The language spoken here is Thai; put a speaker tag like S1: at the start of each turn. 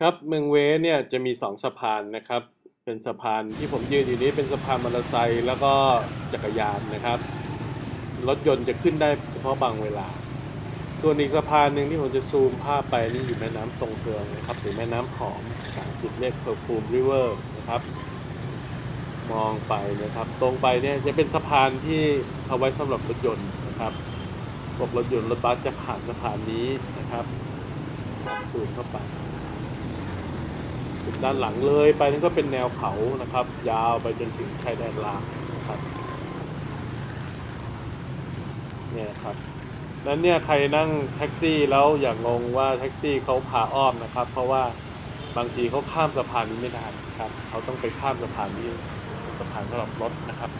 S1: ครับเมืองเวเนี่ยจะมีสองสะพานนะครับ เป็นสะพานที่ผมยืนอยู่นี้เป็นสะพานมอเตอร์ไซค์แล้วก็จักรยานนะครับ รถยนต์จะขึ้นได้เฉพาะบางเวลา ส่วนอีกสะพานหนึ่งที่ผมจะซูมภาพไปนี่อยู่แม่น้ำทรงเพืองนะครับหรือแม่น้ำหอมภาษาอังกฤษเรียก Perfume River นะครับ มองไปนะครับ ตรงไปเนี่ยจะเป็นสะพานที่เอาไว้สำหรับรถยนต์นะครับพวกรถยนต์รถบัสจะผ่านสะพานนี้นะครับซูมเข้าไป ด้านหลังเลยไปนั่นก็เป็นแนวเขานะครับ ยาวไปจนถึงชายแดนลาวนะครับเนี่ยครับนั้นเนี่ยใครนั่งแท็กซี่แล้วอย่างงงว่าแท็กซี่เขาพาอ้อมนะครับ เพราะว่าบางทีเขาข้ามสะพานนี้ไม่ได้นะครับเขาต้องไปข้ามสะพานนี้สะพานสำหรับรถนะครับ